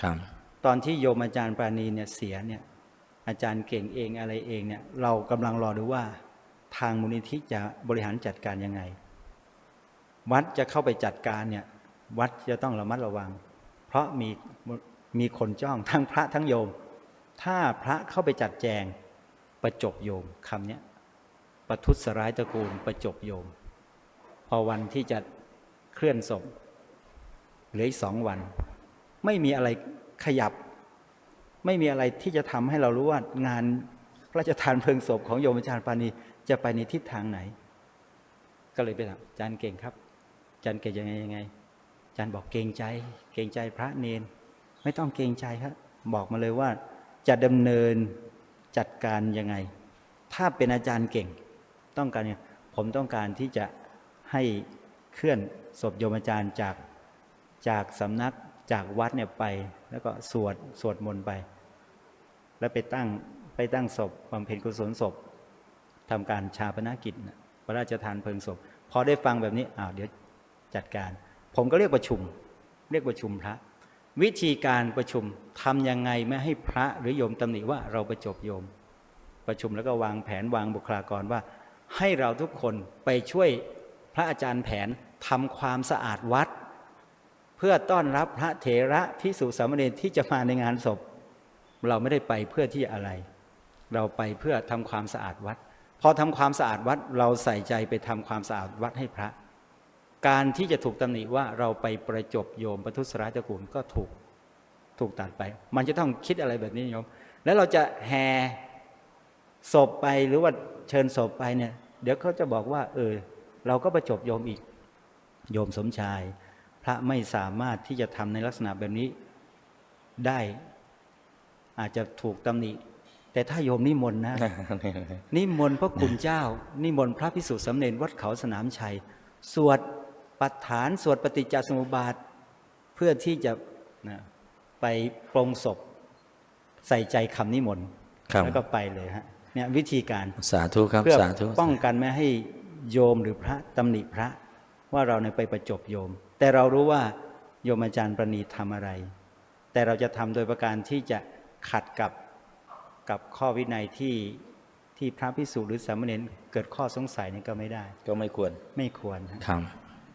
ครับตอนที่โยมอาจารย์ปราณีเนี่ยเสียเนี่ยอาจารย์เก่งเองอะไรเองเนี่ยเรากำลังรอดูว่าทางมูลนิธิจะบริหารจัดการยังไง วัดจะเข้าไปจัดการเนี่ยวัดจะต้องระมัดระวัง เพราะมีมีคนจ้องทั้งพระทั้งโยม ถ้าพระเข้าไปจัดแจงประจบโยมคำเนี้ยประทุษร้ายตระกูลประจบโยม พอวันที่จะเคลื่อนศพเหลืออีกสองวัน ไม่มีอะไรขยับ ไม่มีอะไรที่จะทำให้เรารู้ว่างานพระราชทานเพลิงศพของโยมอาจารย์ปานีจะไปในทิศทางไหน ก็เลยไปถามอาจารย์เก่งครับอาจารย์เก่งยังไงยังไงอาจารย์บอกเกรงใจ เกรงใจพระเนน ไม่ต้องเกรงใจครับ บอกมาเลยว่าจะดำเนินจัดการยังไง ถ้าเป็นอาจารย์เก่ง ต้องการเนี่ยผมต้องการที่จะให้เคลื่อนศพโยมอาจารย์จากจากสำนัก จากวัดเนี่ยไป แล้วก็สวดสวดมนต์ไป แล้วไปตั้งไปตั้งศพบำเพ็ญกุศลศพทำการชาปนกิจพระราชทานเพลิงศพ พอได้ฟังแบบนี้อ้าวเดี๋ยวจัดการ ผมก็เรียกประชุม เรียกประชุมพระ วิธีการประชุมทำยังไงไม่ให้พระหรือโยมตำหนิว่าเราประจบโยม ประชุมแล้วก็วางแผนวางบุคลากรว่า ให้เราทุกคนไปช่วยพระอาจารย์แผนทำความสะอาดวัด เพื่อต้อนรับพระเถระพิสุสามเณรที่จะมาในงานศพ เราไม่ได้ไปเพื่อที่อะไร เราไปเพื่อทำความสะอาดวัด พอทำความสะอาดวัดเราใส่ใจไปทำความสะอาดวัดให้พระ การที่จะถูกตำหนิว่าเราไปประจบโยมปทุสราตระกูลก็ถูกถูกตัดไป มันจะต้องคิดอะไรแบบนี้โยม แล้วเราจะแห่ศพไปหรือว่าเชิญศพไปเนี่ย เดี๋ยวเขาจะบอกว่า เออ เราก็ประจบโยมอีก โยมสมชาย ระไม่สามารถที่จะทำในลักษณะแบบนี้ได้ อาจจะถูกตำหนิ แต่ถ้าโยมนิมนต์นะ นิมนต์พระคุณเจ้า นิมนต์พระพิสุทธิสำเนรวัดเขาสนามชัย สวดปัฏฐาน สวดปฏิจจสมุปบาท เพื่อที่จะนะไปปรงศพ ใส่ใจคำนิมนต์ครับแล้วก็ไปเลยฮะเนี่ยวิธีการสาธุครับเพื่อสาธุป้องกันไม่ให้โยมหรือพระตำหนิพระ ว่าเราเนี่ยไปประจบโยม แต่เรารู้ว่าโยมอาจารย์ประณีทำอะไร แต่เราจะทำโดยประการที่จะขัดกับกับข้อวินัยที่ที่พระพิสุหรือสามเณรเกิดข้อสงสัยนี่ก็ไม่ได้ ก็ไม่ควรไม่ควรฮะครับ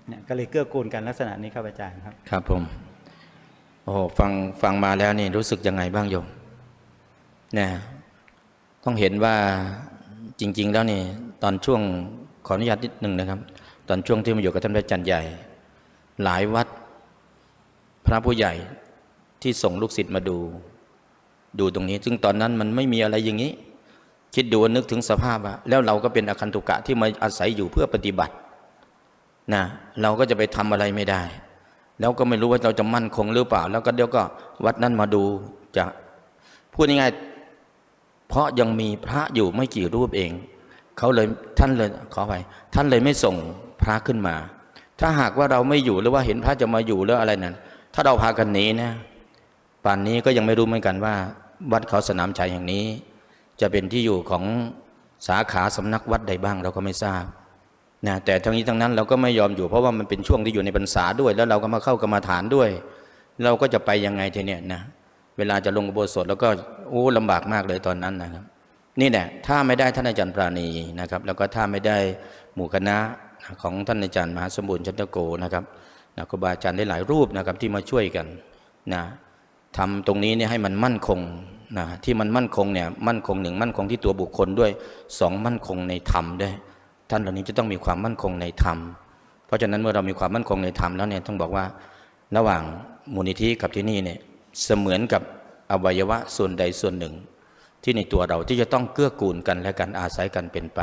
เนี่ยก็เลยเกื้อกูลกันลักษณะนี้ครับอาจารย์ครับ ครับผมโอ้โหฟังฟังมาแล้วนี่รู้สึกยังไงบ้างโยมเนี่ยต้องเห็นว่าจริง ๆ แล้วนี่ตอนช่วงขออนุญาตนิดหนึ่งนะครับ ตอนช่วงที่มาอยู่กับท่านพระอาจารย์ใหญ่ หลายวัด พระผู้ใหญ่ที่ส่งลูกศิษย์มาดู ดูตรงนี้ ซึ่งตอนนั้นมันไม่มีอะไรอย่างนี้ คิดดูนึกถึงสภาพอะแล้วเราก็เป็นอคันตุกะที่มาอาศัยอยู่เพื่อปฏิบัตินะเราก็จะไปทำอะไรไม่ได้ แล้วก็ไม่รู้ว่าเราจะมั่นคงหรือเปล่า แล้วก็เดี๋ยวก็วัดนั้นมาดูจะพูดง่ายๆเพราะยังมีพระอยู่ไม่กี่รูปเองเขาเลยท่านเลยขอไปท่านเลยไม่ส่งพระขึ้นมา ถ้าหากว่าเราไม่อยู่หรือว่าเห็นพระจะมาอยู่หรืออะไรนั้น ถ้าเราพากันหนีนะป่านนี้ก็ยังไม่รู้เหมือนกันว่า วัดเขาสนามชัยแห่งนี้ จะเป็นที่อยู่ของสาขาสำนักวัดใดบ้างเราก็ไม่ทราบนะแต่ทั้งนี้ทั้งนั้นเราก็ไม่ยอมอยู่เพราะว่ามันเป็นช่วงที่อยู่ในพรรษาด้วย แล้วเราก็มาเข้ากรรมาฐานด้วย เราก็จะไปยังไงทีเนี้ยนะเวลาจะลงอุโบสถแล้วก็โอ้ลำบากมากเลยตอนนั้นนะครับ นี่แหละถ้าไม่ได้ท่านอาจารย์ปราณีนะครับ แล้วก็ถ้าไม่ได้หมู่คณะ ของท่านอาจารย์มหาสมบูรณ์ชันตโกนะครับนะครูบาอาจารย์ได้หลายรูปนะครับที่มาช่วยกันนะทำตรงนี้เนี่ยให้มันมั่นคงนะที่มันมั่นคงเนี่ยมั่นคงหนึ่งมั่นคงที่ตัวบุคคลด้วยสองมั่นคงในธรรมด้วยท่านเหล่านี้จะต้องมีความมั่นคงในธรรม เพราะฉะนั้นเมื่อเรามีความมั่นคงในธรรมแล้วเนี่ยต้องบอกว่าระหว่างมูลนิธิกับที่นี่เนี่ยเสมือนกับอวัยวะส่วนใดส่วนหนึ่ง ที่ในตัวเราที่จะต้องเกื้อกูลกันและกันอาศัยกันเป็นไป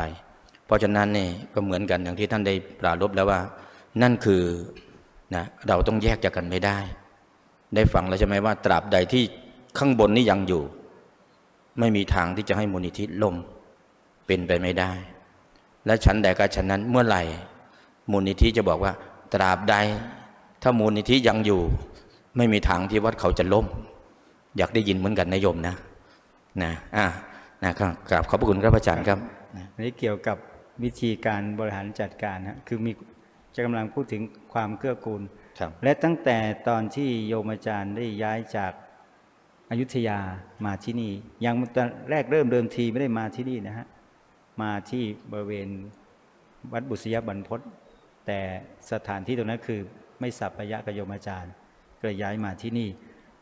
เพราะฉะนั้นเนี่ยก็เหมือนกันอย่างที่ท่านได้ปรารภแล้วว่า นั่นคือนะเราต้องแยกจากกันไม่ได้ ได้ฟังแล้วใช่ไหมว่า ตราบใดที่ข้างบนนี้ยังอยู่ ไม่มีทางที่จะให้มูลนิธิล่มเป็นไปไม่ได้ และฉันใดก็ฉันนั้นเมื่อไหร่มูลนิธิจะบอกว่า ตราบใด ถ้ามูลนิธิยังอยู่ ไม่มีทางที่วัดเขาจะล่ม อยากได้ยินเหมือนกันนายโยมนะนะอะนะครับกราบขอบพระคุณครับอาจารย์ครับนนี้เกี่ยวกับ วิธีการบริหารจัดการฮะคือมีจะกำลังพูดถึงความเกื้อกูลครับและตั้งแต่ตอนที่โยมอาจารย์ได้ย้ายจากอยุธยามาที่นี่ ยังตอนแรกเริ่มเดิมทีไม่ได้มาที่นี่นะฮะ มาที่บริเวณวัดบุษยบรรพตแต่สถานที่ตรงนั้นคือไม่สัปปะยะกบโยมอาจารย์ก็เลยย้ายมาที่นี่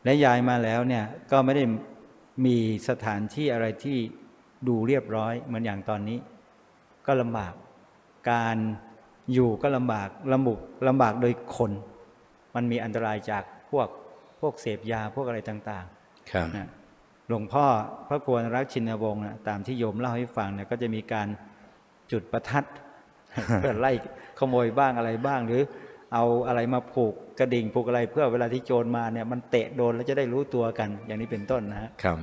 และย้ายมาแล้วเนี่ยก็ไม่ได้มีสถานที่อะไรที่ดูเรียบร้อยเหมือนอย่างตอนนี้ ก็ลำบาก การอยู่ก็ลำบากลำบุกลำบากโดยคน มันมีอันตรายจากพวกพวกเสพยาพวกอะไรต่างๆครับนะหลวงพ่อพระครูอนุรักษ์ชินวงศ์นะตามที่โยมเล่าให้ฟังเนี่ยก็จะมีการจุดประทัดเพื่อไล่ขโมยบ้างอะไรบ้าง หรือเอาอะไรมาผูกกระดิ่งผูกอะไรเพื่อเวลาที่โจรมาเนี่ยมันเตะโดนแล้วจะได้รู้ตัวกัน อย่างนี้เป็นต้นนะฮะครับ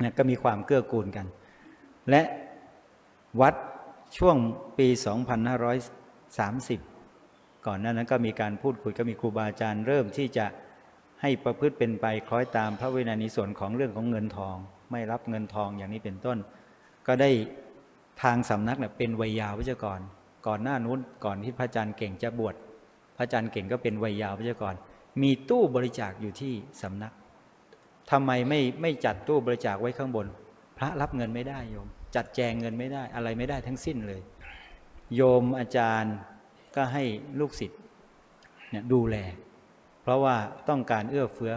เนี่ยก็มีความเกื้อกูลกัน และวัด ช่วงปี 2530 ก่อนหน้านั้นก็มีการพูดคุยก็มีครูบาอาจารย์เริ่มที่จะให้ประพฤติเป็นไปคล้อยตามพระวินัยในส่วนของเรื่องของเงินทอง ไม่รับเงินทองอย่างนี้เป็นต้น ก็ได้ทางสำนักเนี่ยเป็นวัยยาวิจกร ก่อนหน้านู้นก่อนที่พระอาจารย์เก่งจะบวชพระอาจารย์เก่งก็เป็นวัยยาวิจกร มีตู้บริจาคอยู่ที่สำนักทำไมไม่ไม่จัดตู้บริจาคไว้ข้างบน พระรับเงินไม่ได้โยม จัดแจงเงินไม่ได้ อะไรไม่ได้ทั้งสิ้นเลย โยมอาจารย์ก็ให้ลูกศิษย์เนี่ยดูแล เพราะว่าต้องการเอื้อเฟื้อ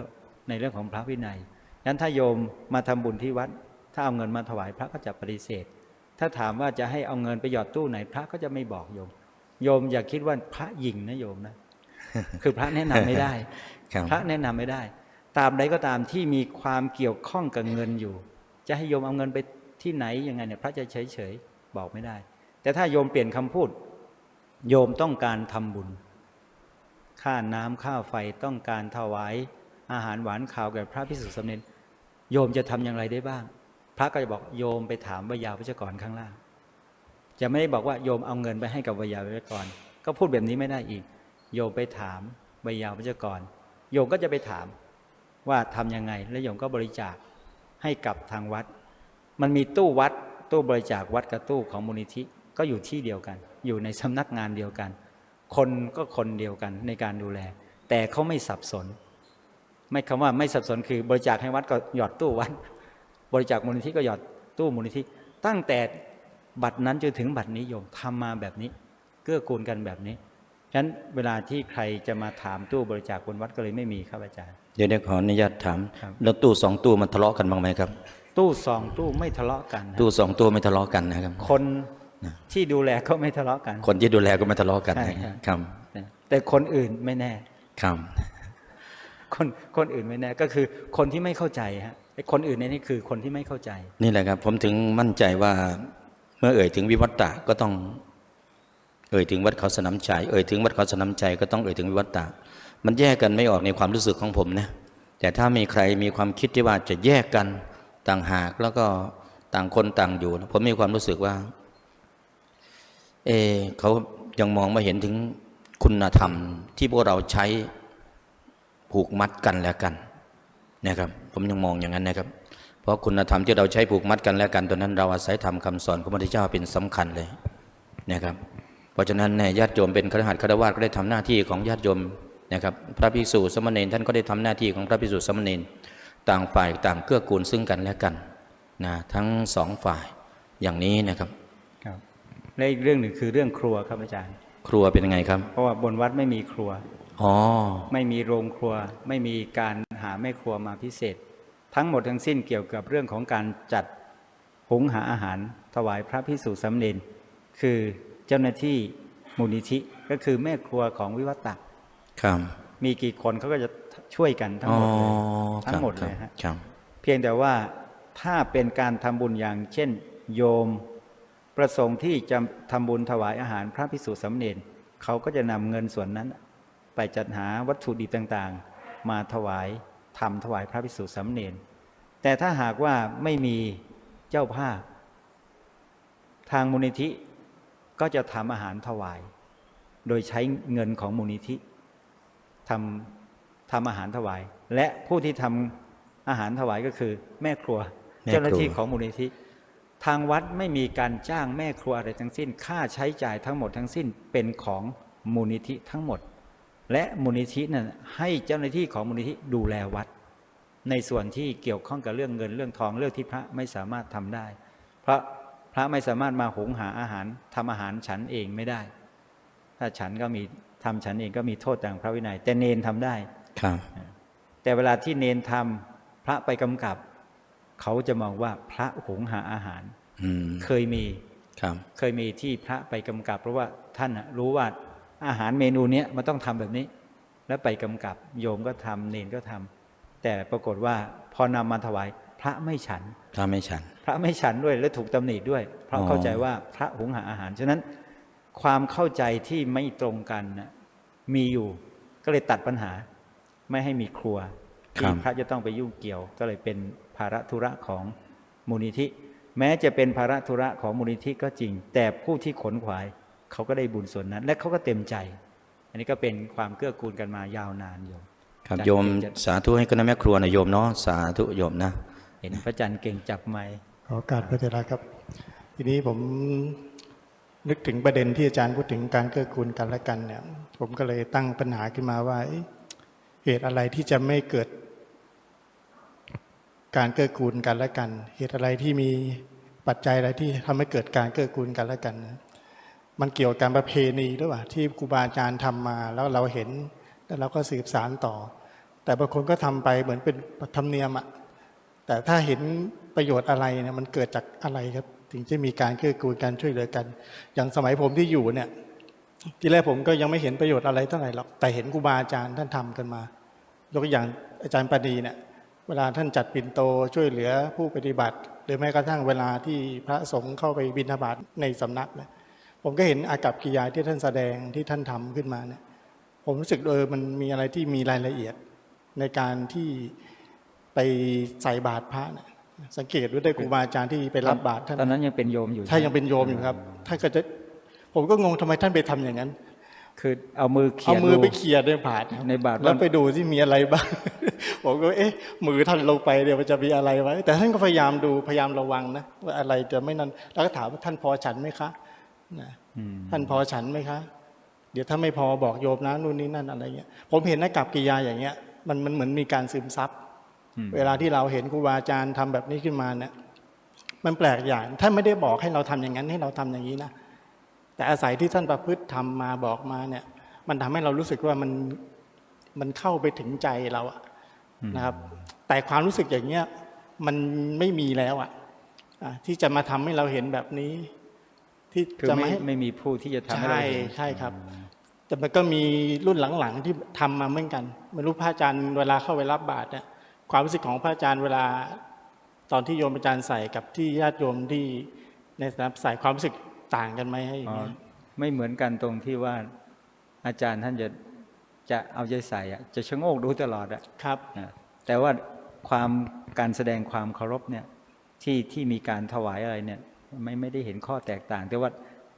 ในเรื่องของพระวินัยงั้นถ้าโยมมาทำบุญที่วัด ถ้าเอาเงินมาถวายพระก็จะปฏิเสธ ถ้าถามว่าจะให้เอาเงินไปหยอดตู้ไหนพระก็จะไม่บอกโยม โยมอย่าคิดว่าพระหยิงนะโยมนะ คือพระแนะนำไม่ได้ครับพระแนะนำไม่ได้ตราบใดก็ตามที่มีความเกี่ยวข้องกับเงินอยู่ จะให้โยมเอาเงินไป ที่ไหนยังไงเนี่ยพระจะเฉยเฉยบอกไม่ได้ แต่ถ้าโยมเปลี่ยนคำพูด โยมต้องการทำบุญ ค่าน้ำค่าไฟต้องการถวายอาหารหวานข่าวแก่พระพิสุทธิสมเณรโยมจะทำอย่างไรได้บ้าง พระก็จะบอกโยมไปถามวิยาวิจกรข้างล่าง จะไม่ได้บอกว่าโยมเอาเงินไปให้กับวิยาวิจกร ก็พูดแบบนี้ไม่ได้อีก โยมไปถามวิยาวิจกร โยมก็จะไปถามว่าทำยังไง แล้วโยมก็บริจาคให้กับทางวัด มันมีตู้วัดตู้บริจาควัดกับตู้ของมูลนิธิก็อยู่ที่เดียวกัน อยู่ในสำนักงานเดียวกัน คนก็คนเดียวกันในการดูแล แต่เขาไม่สับสน ไม่คำว่าไม่สับสนคือบริจาคให้วัดก็หยอดตู้วัด บริจาคมูลนิธิก็หยอดตู้มูลนิธิ ตั้งแต่บัตรนั้นจนถึงบัตรนี้โยมทำมาแบบนี้ เกื้อกูลกันแบบนี้ฉะนั้นเวลาที่ใครจะมาถามตู้บริจาคบนวัดก็เลยไม่มีครับอาจารย์ เดี๋ยวเดี๋ยวขออนุญาตถามครับแล้วตู้สองตู้มันทะเลาะกันบ้างไหมครับ ตู้สองตู้ไม่ทะเลาะกันนะตู้สองตู้ไม่ทะเลาะกันนะครับ คนที่ดูแลก็ไม่ทะเลาะกัน คนที่ดูแลก็ไม่ทะเลาะกันใช่นะครับแต่คนอื่นไม่แน่ครับคนคนอื่นไม่แน่ก็คือคนที่ไม่เข้าใจฮะไอ้คนอื่นเนี่ยนี่คือคนที่ไม่เข้าใจ นี่แหละครับ ผมถึงมั่นใจว่า เมื่อเอ่ยถึงวิวัตตะก็ต้อง เอ่ยถึงวัดเขาสนามชัยเอ่ยถึงวัดเขาสนามชัยก็ต้องเอ่ยถึงวิวัตตะมันแยกกันไม่ออกในความรู้สึกของผมนะแต่ถ้ามีใครมีความคิดที่ว่าจะแยกกัน ต่างหากแล้วก็ต่างคนต่างอยู่ผมมีความรู้สึกว่า เอเขายังมองไม่เห็นถึงคุณธรรมที่พวกเราใช้ผูกมัดกันและกันนะครับ ผมยังมองอย่างนั้นนะครับ เพราะคุณธรรมที่เราใช้ผูกมัดกันและกันตัวนั้น เราอาศัยธรรมคำสอนของพระพุทธเจ้าเป็นสำคัญเลยนะครับ เพราะฉะนั้นเนี่ยญาติโยมเป็นครหัสคารวะก็ได้ทำหน้าที่ของญาติโยมนะครับ พระภิกษุสมณรท่านก็ได้ทำหน้าที่ของพระภิกษุสามเณร ต่างฝ่ายต่างเกื้อกูลซึ่งกันและกันนะทั้งสองฝ่ายอย่างนี้นะครับครับและอีกเรื่องหนึ่งคือเรื่องครัวครับอาจารย์ ครัวเป็นยังไงครับ เพราะว่าบนวัดไม่มีครัวอ๋อไม่มีโรงครัว ไม่มีการหาแม่ครัวมาพิเศษ ทั้งหมดทั้งสิ้นเกี่ยวกับเรื่องของการจัดหุงหาอาหาร ถวายพระพิสุสำเร็จคือเจ้าหน้าที่มูลนิธิก็คือแม่ครัวของวิวัตตะครับมีกี่คนเขาก็จะ ช่วยกันทั้งหมดเลยอ๋อทั้งหมดครับเลยฮะครับเพียงแต่ว่าถ้าเป็นการทำบุญอย่างเช่น โยมประสงค์ที่จะทำบุญถวายอาหารพระพิสุสำเร็จเขาก็จะนำเงินส่วนนั้น ไปจัดหาวัตถุดิบต่างๆ มาถวายทำถวายพระพิสุสำเร็จแต่ถ้าหากว่าไม่มีเจ้าภาพ ทางมูลนิธิก็จะทำอาหารถวาย โดยใช้เงินของมูลนิธิทำ ทำอาหารถวาย และผู้ที่ทำอาหารถวายก็คือแม่ครัวแม่ครัว เจ้าหน้าที่ของมูลนิธิ ทางวัดไม่มีการจ้างแม่ครัวอะไรทั้งสิ้น ค่าใช้จ่ายทั้งหมดทั้งสิ้นเป็นของมูลนิธิทั้งหมด และมูลนิธินั้นให้เจ้าหน้าที่ของมูลนิธิดูแลวัด ในส่วนที่เกี่ยวข้องกับเรื่องเงินเรื่องทองเรื่องที่พระไม่สามารถทำได้ เพราะพระไม่สามารถมาหุงหาอาหารทำอาหารฉันเองไม่ได้ ถ้าฉันก็มีทำฉันเองก็มีโทษทางพระวินัยแต่เนนทำได้ ครับแต่เวลาที่เนนทำพระไปกำกับ เขาจะมองว่าพระหุงหาอาหารอืมเคยมีครับเคยมีที่พระไปกำกับ เพราะว่าท่านน่ะรู้ว่าอาหารเมนูเนี้ยมันต้องทำแบบนี้ แล้วไปกำกับ โยมก็ทำเนนก็ทำแต่ปรากฏว่าพอนำมาถวายพระไม่ฉันถ้าไม่ฉัน พระไม่ฉันด้วยและถูกตำหนิด้วย เพราะอ๋อเข้าใจว่าพระหุงหาอาหาร ฉะนั้นความเข้าใจที่ไม่ตรงกันน่ะมีอยู่ก็เลยตัดปัญหา ไม่ให้มีครัวที่พระจะต้องไปยุ่งเกี่ยว ก็เลยเป็นภาระธุระของมูลนิธิ แม้จะเป็นภาระธุระของมูลนิธิก็จริง แต่ผู้ที่ขนขวายเขาก็ได้บุญส่วนนั้น และเขาก็เต็มใจ อันนี้ก็เป็นความเกื้อกูลกันมายาวนานโยมครับอาจารย์โยมเก่งจะสาธุให้คุณแม่ครัวหนะโยมเนาะสาธุโยมนะเห็นพระจันทร์เก่งจับไม้ขอโอการพระเจราครับ ทีนี้ผมนึกถึงประเด็นที่อาจารย์พูดถึงการเกื้อกูลกันและกันเนี่ยผมก็เลยตั้งปัญหาขึ้นมาว่า เหตุอะไรที่จะไม่เกิดการเกื้อกูลกันและกัน เหตุอะไรที่มีปัจจัยอะไรที่ทำให้เกิดการเกื้อกูลกันและกัน มันเกี่ยวกับการประเพณีหรือเปล่าที่ครูบาอาจารย์ทำมาแล้วเราเห็นแล้วเราก็สืบสารต่อ แต่บางคนก็ทำไปเหมือนเป็นธรรมเนียมอะแต่ถ้าเห็นประโยชน์อะไรเนี่ยมันเกิดจากอะไรครับ ถึงจะมีการเกื้อกูลกันช่วยเหลือกัน อย่างสมัยผมที่อยู่เนี่ย ที่แรกผมก็ยังไม่เห็นประโยชน์อะไรเท่าไหร่หรอกแต่เห็นครูบาอาจารย์ท่านทำกันมา ยกตัวอย่างอาจารย์ปณีเนี่ยเวลาท่านจัดปิ่นโตช่วยเหลือผู้ปฏิบัติ หรือแม้กระทั่งเวลาที่พระสงฆ์เข้าไปบิณฑบาตในสำนักเนี่ยผมก็เห็นอากับกิริยาที่ท่านแสดงที่ท่านทำขึ้นมาเนี่ยผมรู้สึกเออมันมีอะไรที่มีรายละเอียดในการที่ไปใส่บาตรพระเนี่ยสังเกตดูได้ครูบาอาจารย์ที่ไปรับบาตรท่านตอนนั้นยังเป็นโยมอยู่ถ้ายังเป็นโยมอยู่ครับท่านก็จะผมก็งงทำไมท่านไปทำอย่างนั้น คือเอามือเขีเอายนมือดูไปเขี่ยในบาตรครับในบาตรแล้วว่าไปดูที่มีอะไรบ้าง ผมก็เอ๊ะมือท่านลงไปเดี๋ยวมันจะมีอะไรไว้ แต่ท่านก็พยายามดูพยายามระวังนะว่าอะไรจะไม่นั้นแล้วก็ถามว่าท่านพอฉันไหมคะนะอืมท่านพอฉันไหมคะ เดี๋ยวถ้าไม่พอบอกโยมนะนู่นนี่นั่นอะไรเงี้ยผมเห็นนักกับกิริยาอย่างเงี้ย มันมันเหมือนมีการซึมซับอืมเวลาที่เราเห็นครูบาอาจารย์ทำแบบนี้ขึ้นมาเนี่ยมันแปลกอย่างท่านไม่ได้บอกให้เราทำอย่างนั้นให้เราทำอย่างนี้นะ แต่อาศัยที่ท่านประพฤติทำมาบอกมาเนี่ย มันทำให้เรารู้สึกว่ามันมันเข้าไปถึงใจเราอะนะครับ แต่ความรู้สึกอย่างเงี้ยมันไม่มีแล้วอะอะที่จะมาทำให้เราเห็นแบบนี้ ที่คือจะไม่ไม่ให้ไม่มีผู้ที่จะทำให้เราใช่เห็นใช่ครับ แต่มันก็มีรุ่นหลังๆที่ทำมาเหมือนกันไม่รู้พระอาจารย์เวลาเข้าไปรับบาตรเนี่ยความรู้สึกของพระอาจารย์เวลาตอนที่โยมอาจารย์ใส่กับที่ญาติโยมที่ในสนามใส่ความรู้สึก ต่างกันไหมให้อย่างอ๋อเงี้ยไม่เหมือนกันตรงที่ว่าอาจารย์ท่านจะจะเอาใจใส่อะจะชะโงกดูตลอดอะครับนะแต่ว่าความการแสดงความเคารพเนี่ยที่ที่มีการถวายอะไรเนี่ย ไม่ไม่ได้เห็นข้อแตกต่าง แต่ว่า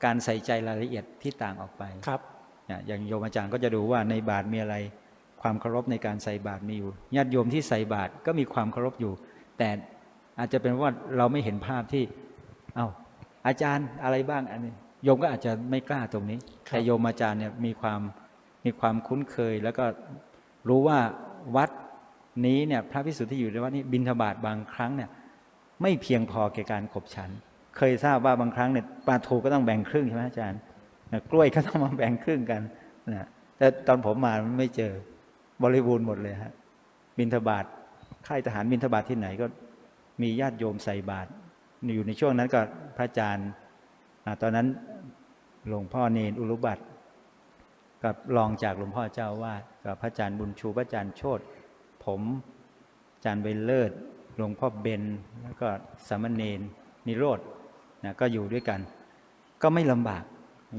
การใส่ใจรายละเอียดที่ต่างออกไปครับเนี่ยอย่างโยมอาจารย์ก็จะดูว่าในบาทมีอะไร ความเคารพในการใส่บาตรมีอยู่ญาติโยมที่ใส่บาตรก็มีความเคารพอยู่ แต่อาจจะเป็นว่าเราไม่เห็นภาพที่ เอา้า อาจารย์อะไรบ้างอันนี้โยมก็อาจจะไม่กล้าตรงนี้ครับแต่โยมอาจารย์เนี่ยมีความมีความคุ้นเคย แล้วก็รู้ว่าวัดนี้เนี่ยพระพิสุทธิ์ที่อยู่ในวัดนี้บิณฑบาตบางครั้งเนี่ยไม่เพียงพอแก่การขบฉัน เคยทราบว่าบางครั้งเนี่ยปลาทูก็ต้องแบ่งครึ่งใช่ไหมอาจารย์นะกล้วยก็ต้องมาแบ่งครึ่งกันนะแต่ตอนผมมาไม่เจอบริบูรณ์หมดเลยฮะบิณฑบาตค่ายทหารบิณฑบาตที่ไหนก็มีญาติโยมใส่บาตร อยู่ในช่วงนั้นก็พระอาจารย์ตอนนั้นหลวงพ่อเนนอุรุบัติกับรองจากหลวงพ่อเจ้าวาดกับพระอาจารย์บุญชูพระอาจารย์โชตผมอาจารย์เวลเลิศหลวงพ่อเบนแล้วก็สามเณรนิโรธนะก็อยู่ด้วยกัน ก็ไม่ลำบาก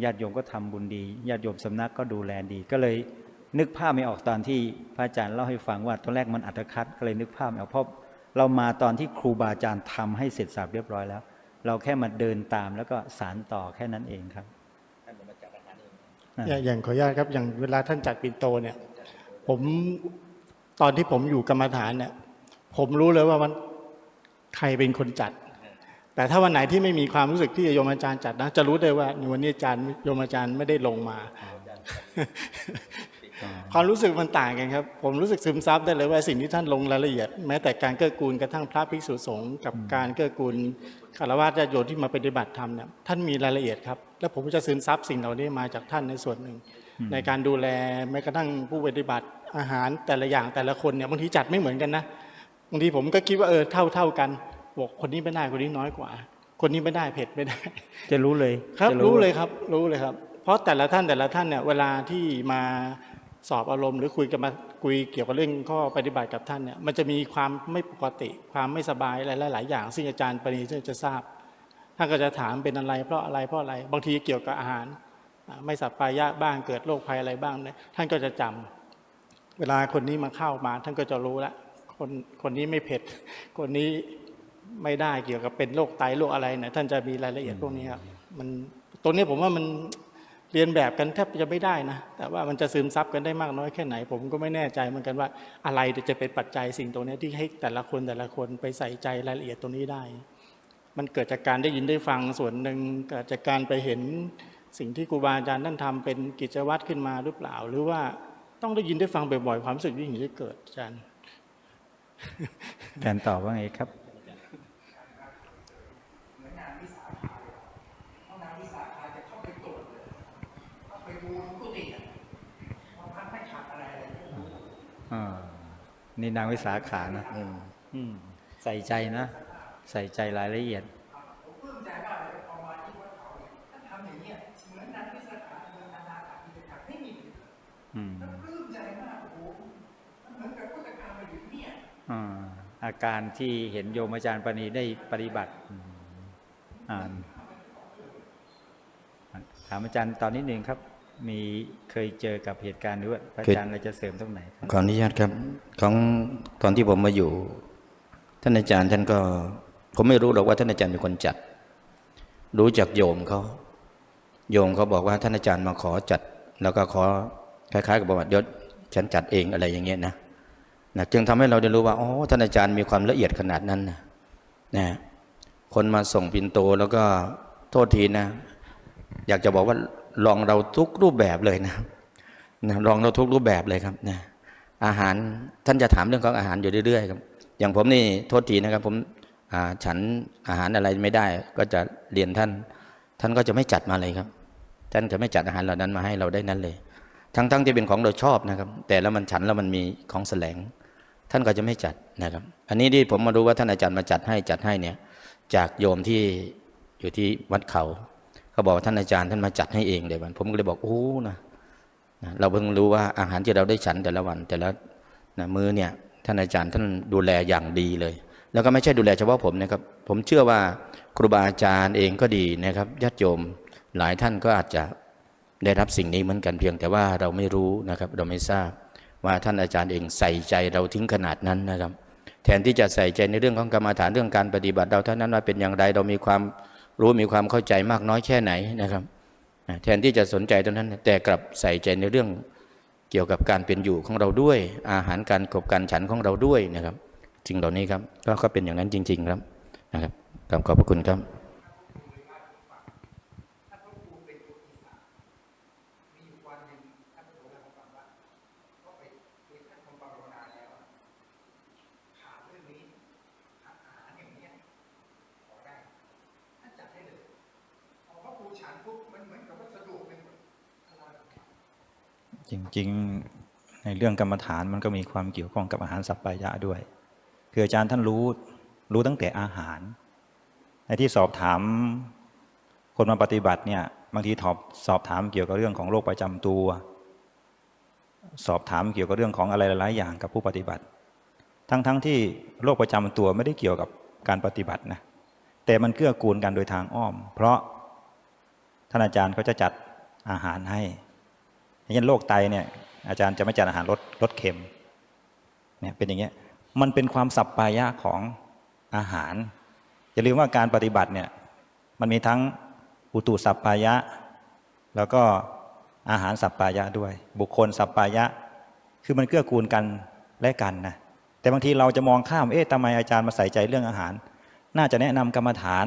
ญาติโยมก็ทำบุญดีญาติโยมสำนักก็ดูแลดี ก็เลยนึกภาพไม่ออกตอนที่พระอาจารย์เล่าให้ฟังว่าตอนแรกมันอัตคัดก็เลยนึกภาพไม่ออกเพราะ เรามาตอนที่ครูบาอาจารย์ทำให้เสร็จสับเรียบร้อยแล้ว เราแค่มาเดินตามแล้วก็สารต่อแค่นั้นเองครับอ่าอย่างอย่างขออนุญาตครับอย่างเวลาท่านจัดปิ่นโตเนี่ย ผมตอนที่ผมอยู่กรรมฐานเนี่ย ผมรู้เลยว่ามันใครเป็นคนจัด แต่ถ้าวันไหนที่ไม่มีความรู้สึกที่โยมอาจารย์จัดนะ จะรู้ได้ว่าวันนี้อาจารย์โยมอาจารย์ไม่ได้ลงมา ความรู้สึกมันต่างกันครับ ผมรู้สึกซึมซับได้เลยว่าสิ่งที่ท่านลงรายละเอียด แม้แต่การเกื้อกูลกระทั่งพระภิกษุสงฆ์กับการเกื้อกูลคารวะญาติโยมที่มาปฏิบัติธรรมเนี่ยท่านมีรายละเอียดครับ แล้วผมก็จะซึมซับสิ่งเหล่านี้มาจากท่านในส่วนหนึ่ง ในการดูแลแม้กระทั่งผู้ปฏิบัติอาหารแต่ละอย่างแต่ละคนเนี่ยบางทีจัดไม่เหมือนกันนะบางทีผมก็คิดว่าเออเท่าเท่ากันบอกคนนี้ไม่ได้คนนี้น้อยกว่า คนนี้ไม่ได้เผ็ดไม่ได้ จะรู้เลยครับจะรู้เลยครับ รู้เลยครับ เพราะแต่ละท่านแต่ละท่านเนี่ยเวลาที่มา สอบอารมณ์หรือคุยกันมาคุยเกี่ยวกับเรื่องข้อปฏิบัติกับท่านเนี่ยมันจะมีความไม่ปกติ ความไม่สบายหลายหลายอย่าง ซึ่งอาจารย์ปณีท่านจะทราบท่านก็จะถามเป็นอะไร เพราะอะไรเพราะอะไรบางทีเกี่ยวกับอาหาร ไม่สับปายะบ้างเกิดโรคภัยอะไรบ้างเนี่ยท่านก็จะจำเวลาคนนี้มาเข้ามา ท่านก็จะรู้ละคนคนนี้ไม่เผ็ด คนนี้ไม่ได้เกี่ยวกับเป็นโรคไตโรคอะไรเนี่ยท่านจะมีรายละเอียดพวกนี้ครับมันตรงนี้ผมว่ามัน เรียนแบบกันแทบจะไม่ได้นะ แต่ว่ามันจะซึมซับกันได้มากน้อยแค่ไหน ผมก็ไม่แน่ใจเหมือนกันว่าอะไรจะเป็นปัจจัยสิ่งตรงนี้ที่ให้แต่ละคนแต่ละคนไปใส่ใจรายละเอียดตรงนี้ได้ มันเกิดจากการได้ยินได้ฟังส่วนหนึ่งเกิดจากการไปเห็นสิ่งที่ครูบาอาจารย์ท่านทำเป็นกิจวัตรขึ้นมาหรือเปล่า หรือว่าต้องได้ยินได้ฟังบ่อยๆความรู้สึกที่อย่างนี้จะเกิดอาจารย์แทนตอบว่าไงครับ นี่นางวิสาขานะอืมใส่ใจนะ ใส่ใจรายละเอียดอืมอ่าอาการที่เห็นโยมอาจารย์ปณีได้ปฏิบัติอืมอ่านถามอาจารย์ตอนนี้หนึ่งครับ มีเคยเจอกับเหตุการณ์หรือว่าพระอาจารย์อะไรจะเสริมตรงไหนครับขออนุญาตครับ ของตอนที่ผมมาอยู่ ท่านอาจารย์ท่านก็ ผมไม่รู้หรอกว่าท่านอาจารย์เป็นคนจัด รู้จากโยมเขาโยมเขาบอกว่าท่านอาจารย์มาขอจัด แล้วก็ขอคล้าย ๆ กับบอกว่าเดี๋ยวฉันจัดเองอะไรอย่างเงี้ยนะนะจึงทำให้เราได้รู้ว่าอ๋อท่านอาจารย์มีความละเอียดขนาดนั้นนะนะคนมาส่งปินโตแล้วก็โทษทีนะ อยากจะบอกว่า ลองเราทุกรูปแบบเลยนะนะลองเราทุกรูปแบบเลยครับนะอาหารท่านจะถามเรื่องของอาหารอยู่เรื่อยๆครับอย่างผมนี่โทษทีนะครับ ผมฉันอาหารอะไรไม่ได้ ก็จะเรียนท่าน ท่านก็จะไม่จัดมาเลยครับ ท่านจะไม่จัดอาหารเหล่านั้นมาให้เราได้นั้นเลย ทั้งๆที่เป็นของเราชอบนะครับ แต่แล้วมันฉันแล้วมันมีของแสลง ท่านก็จะไม่จัดนะครับ อันนี้ที่ผมมารู้ว่าท่านอาจารย์มาจัดให้จัดให้เนี่ย จากโยมที่อยู่ที่วัดเขา เขาบอกว่าท่านอาจารย์ท่านมาจัดให้เองเลยวัน ผมก็เลยบอกโอ้นะนะเราเพิ่งรู้ว่าอาหารที่เราได้ฉันแต่ละวัน แต่ละนะมื้อเนี่ยท่านอาจารย์ท่านดูแลอย่างดีเลย แล้วก็ไม่ใช่ดูแลเฉพาะผมนะครับ ผมเชื่อว่าครูบาอาจารย์เองก็ดีนะครับญาติโยมหลายท่านก็อาจจะได้รับสิ่งนี้เหมือนกันเพียงแต่ว่าเราไม่รู้นะครับ เราไม่ทราบว่าท่านอาจารย์เองใส่ใจเราทิ้งขนาดนั้นนะครับ แทนที่จะใส่ใจในเรื่องของกรรมาฐานเรื่องการปฏิบัติเราเท่านั้นว่าเป็นอย่างไรเรามีความ รู้มีความเข้าใจมากน้อยแค่ไหนนะครับ แทนที่จะสนใจตรงนั้น แต่กลับใส่ใจในเรื่องเกี่ยวกับการเป็นอยู่ของเราด้วย อาหารการกบการฉันของเราด้วยนะครับสิ่งเหล่านี้ครับก็ก็เป็นอย่างนั้นจริง ๆ ครับนะครับกราบขอบพระคุณครับ จริงๆในเรื่องกรรมฐานมันก็มีความเกี่ยวข้องกับอาหารสัพพายะด้วย คืออาจารย์ท่านรู้รู้ตั้งแต่อาหาร ในที่สอบถามคนมาปฏิบัติเนี่ยบางทีถอบสอบถามเกี่ยวกับเรื่องของโรคประจำตัว สอบถามเกี่ยวกับเรื่องของอะไรหลาย ๆ อย่างกับผู้ปฏิบัติ ทั้งๆทที่โรคประจำตัวไม่ได้เกี่ยวกับการปฏิบัตินะแต่มันเกื้อกูลกันโดยทางอ้อม เพราะท่านอาจารย์ก็จะจัดอาหารให้ อย่างเช่นโรคไตเนี่ยอาจารย์จะไม่จัดอาหารลดลดเค็มเนี่ยเป็นอย่างเงี้ยมันเป็นความสัปปายะของอาหาร อย่าลืมว่าการปฏิบัติเนี่ยมันมีทั้งอุตุสัปปายะ แล้วก็อาหารสัปปายะด้วย บุคคลสัปปายะ คือมันเกื้อกูลกันและกันนะแต่บางทีเราจะมองข้ามเอ๊ะทำไมอาจารย์มาใส่ใจเรื่องอาหาร น่าจะแนะนำกรรมฐาน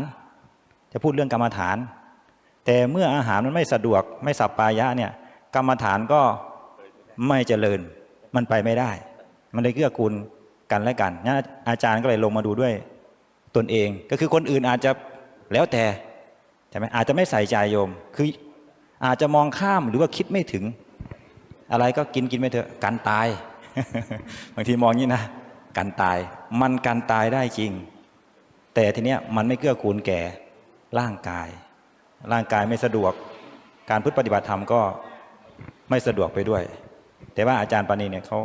จะพูดเรื่องกรรมฐาน แต่เมื่ออาหารมันไม่สะดวกไม่สัปปายะเนี่ย กรรมฐานก็ไม่เจริญ มันไปไม่ได้ มันเลยเกื้อกูลกันและกันงั้นอาจารย์ก็เลยลงมาดูด้วยตนเอง ก็คือคนอื่นอาจจะแล้วแต่ใช่ไหมอาจจะไม่ใส่ใจโยม คืออาจจะมองข้ามหรือว่าคิดไม่ถึง อะไรก็กินกินไปเถอะกันตาย บางทีมองงนี้นะกันตาย มันกันตายได้จริง แต่ทีเนี้ยมันไม่เกื้อกูลแก่ร่างกาย ร่างกายไม่สะดวก การพุทธปฏิบัติธรรมก็ ไม่สะดวกไปด้วย แต่ว่าอาจารย์ปานีเนี่ยเขา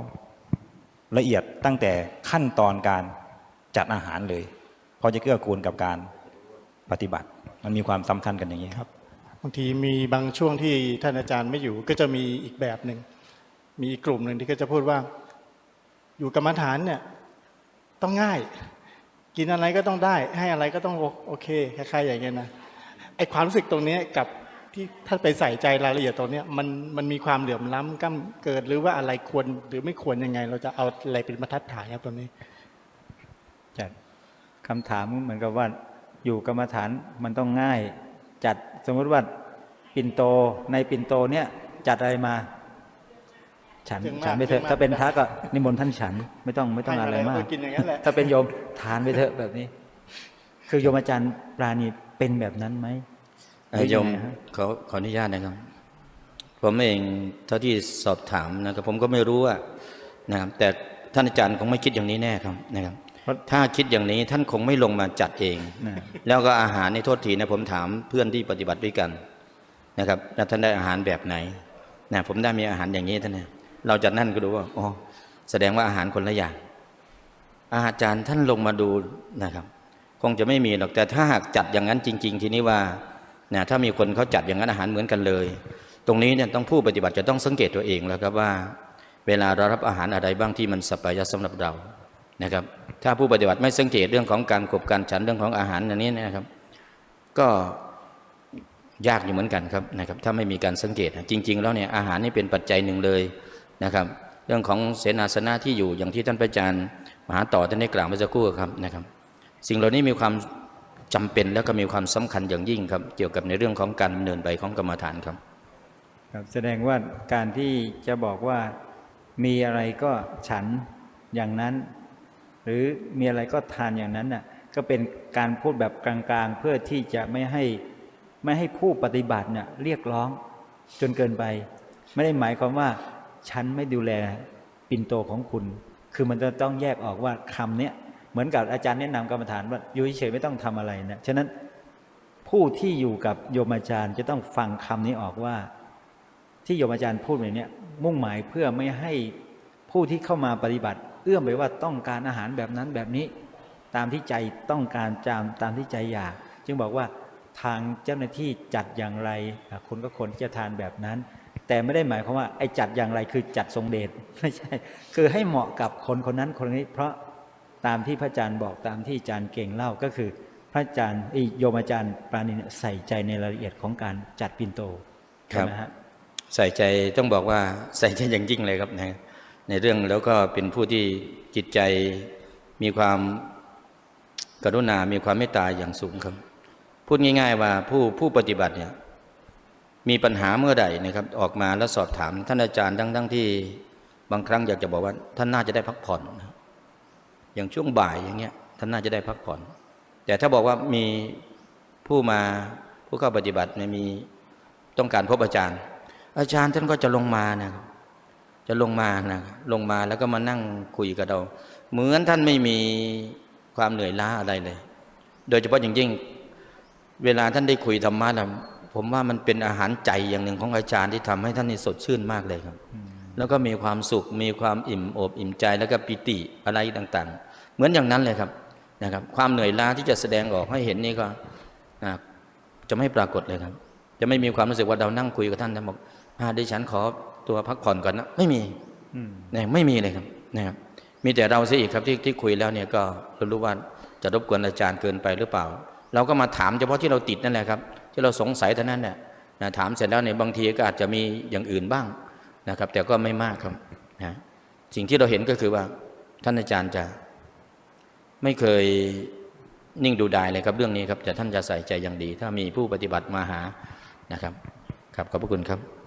ละเอียดตั้งแต่ขั้นตอนการจัดอาหารเลยพราะจะเกื้อกูลกับการปฏิบัติ มันมีความสำคัญกันอย่างนี้ครับบางทีมีบางช่วงที่ท่านอาจารย์ไม่อยู่ก็จะมีอีกแบบหนึ่งมีอีกกลุ่มหนึ่งที่ก็จะพูดว่า อยู่กรรมฐานเนี่ยต้องง่าย กินอะไรก็ต้องได้ ให้อะไรก็ต้องโอเคคล้ายๆอย่างเงี้ยนะไอความรู้สึกตรงนี้กับ ที่ถ้าไปใส่ใจรายละเอียดตรงเนี้ยมันมันมีความเหลื่อมล้ำก้ำเกิดหรือว่าอะไรควรหรือไม่ควรยังไง เราจะเอาอะไรเป็นบรรทัดฐานครับตรงนี้จัดคำถามเหมือนกับว่าอยู่กรรมฐานมันต้องง่าย จัดสมมติว่าปิ่นโตในปิ่นโตเนี่ยจัดอะไรมา ฉันถึงมากฉันไปเถอะถึงมากถ้าเป็นพระก็นิมนต์ท่านฉันไม่ต้องไม่ต้องให้อะไรอะไรมากก็กินอย่างนั้นแหละถ้าเป็นโยมทานไปเถอะแบบนี้ คือโยมอาจารย์ปราณีเป็นแบบนั้นไหมเอ่อ โยมหรือยังไงฮะขอขออนุญาตนะครับ ผมเองเท่าที่สอบถามนะครับผมก็ไม่รู้ว่านะครับแต่ท่านอาจารย์คงไม่คิดอย่างนี้แน่ครับนะครับ ถ้าคิดอย่างนี้ท่านคงไม่ลงมาจัดเองนะแล้วก็อาหารในโทษทีนะผมถามเพื่อนที่ปฏิบัติด้วยกันนะครับแล้วท่านได้อาหารแบบไหนนะผมได้มีอาหารอย่างนี้ท่านเนี่ยเราจากนั่นก็รู้ว่าอ๋อแสดงว่าอาหารคนละอย่าง อาจารย์ท่านลงมาดูนะครับ คงจะไม่มีหรอกแต่ถ้าหากจัดอย่างนั้นจริง ๆ ทีนี้ว่า นะถ้ามีคนเขาจัดอย่างนั้นอาหารเหมือนกันเลย ตรงนี้เนี่ยต้องผู้ปฏิบัติจะต้องสังเกตตัวเองแล้วครับว่า เวลาเรารับอาหารอะไรบ้างที่มันสัปยะสำหรับเรานะครับ ถ้าผู้ปฏิบัติไม่สังเกตเรื่องของการขบการฉันเรื่องของอาหารอันนี้นะครับ ก็ยากอยู่เหมือนกันครับนะครับ ถ้าไม่มีการสังเกต จริง ๆ แล้วเนี่ยอาหารนี่เป็นปัจจัยหนึ่งเลยนะครับ เรื่องของเสนาสนะที่อยู่อย่างที่ท่านพระอาจารย์มหาต่อท่านได้กล่าวเมื่อสักครู่ครับนะครับ สิ่งเหล่านี้มีความ จำเป็นแล้วก็มีความสำคัญอย่างยิ่งครับ เกี่ยวกับในเรื่องของการดำเนินไปของกรรมฐานครับครับ แสดงว่าการที่จะบอกว่ามีอะไรก็ฉันอย่างนั้น หรือมีอะไรก็ทานอย่างนั้นน่ะก็เป็นการพูดแบบกลางๆ เพื่อที่จะไม่ให้ไม่ให้ผู้ปฏิบัติเนี่ยเรียกร้องจนเกินไป ไม่ได้หมายความว่าฉันไม่ดูแลปินโตของคุณ คือมันจะต้องแยกออกว่าคำเนี้ย เหมือนกับอาจารย์แนะนำกรรมฐานว่าอยู่เฉยไม่ต้องทำอะไรนะฉะนั้นผู้ที่อยู่กับโยมอาจารย์จะต้องฟังคำนี้ออกว่า ที่โยมอาจารย์พูดแบบเนี้ยมุ่งหมายเพื่อไม่ให้ผู้ที่เข้ามาปฏิบัติ เอื้อมไปว่าต้องการอาหารแบบนั้นแบบนี้ ตามที่ใจต้องการจามตามที่ใจอยาก จึงบอกว่าทางเจ้าหน้าที่จัดอย่างไรคุณก็ควรที่จะทานแบบนั้น แต่ไม่ได้หมายความว่าไอ้จัดอย่างไรคือจัดทรงเดชไม่ใช่ คือให้เหมาะกับคนคนนั้นคนนี้ เพราะ ตามที่พระอาจารย์บอกตามที่อาจารย์เก่งเล่าก็คือ พระอาจารย์ไอ้โยมอาจารย์ปราณีเนี่ยใส่ใจในรายละเอียดของการจัดปิ่นโตครัใช่บไหมฮะใส่ใจต้องบอกว่าใส่ใจอย่างยิ่งเลยครับนะในเรื่องแล้วก็เป็นผู้ที่จิตใจมีความกรุณา มีความเมตตาอย่างสูงครับ พูดง่าย ๆ ว่าผู้ผู้ปฏิบัติเนี่ยมีปัญหาเมื่อใดนะครับ ออกมาแล้วสอบถามท่านอาจารย์ทั้งๆที่บางครั้งอยากจะบอกว่าท่านน่าจะได้พักผ่อนนะ อย่างช่วงบ่ายอย่างเงี้ยท่านน่าจะได้พักผ่อน แต่ถ้าบอกว่ามีผู้มาผู้เข้าปฏิบัติเนี่ยมีต้องการพบอาจารย์ อาจารย์ท่านก็จะลงมานะครับจะลงมานะลงมาแล้วก็มานั่งคุยกับเรา เหมือนท่านไม่มีความเหนื่อยล้าอะไรเลย โดยเฉพาะอย่างยิ่ง เวลาท่านได้คุยธรรมะนะผมว่ามันเป็นอาหารใจอย่างหนึ่งของอาจารย์ที่ทำให้ท่านนี่สดชื่นมากเลยครับ แล้วก็มีความสุขมีความอิ่มอกอิ่มใจแล้วก็ปิติอะไรต่างๆ เหมือนอย่างนั้นเลยครับนะครับ ความเหนื่อยล้าที่จะแสดงออกให้เห็นนี่ก็นะจะไม่ปรากฏเลยครับ จะไม่มีความรู้สึกว่าเรานั่งคุยกับท่านท่านบอกอ่าดิฉันขอตัวพักผ่อนก่อนนะไม่มีอืมเนี่ยไม่มีเลยครับนะครับมีแต่เราเสียอีกครับที่ที่คุยแล้วเนี่ยก็เรารู้ว่าจะรบกวนอาจารย์เกินไปหรือเปล่า เราก็มาถามเฉพาะที่เราติดนั่นแหละครับ ที่เราสงสัยเท่านั้นแหละนะถามเสร็จแล้วเนี่ยบางทีก็อาจจะมีอย่างอื่นบ้างนะครับ แต่ก็ไม่มากครับนะสิ่งที่เราเห็นก็คือว่าท่านอาจารย์จะ ไม่เคยนิ่งดูดายเลยครับเรื่องนี้ครับแต่ท่านจะใส่ใจอย่างดี ถ้ามีผู้ปฏิบัติมาหานะครับครับขอบพระคุณครับ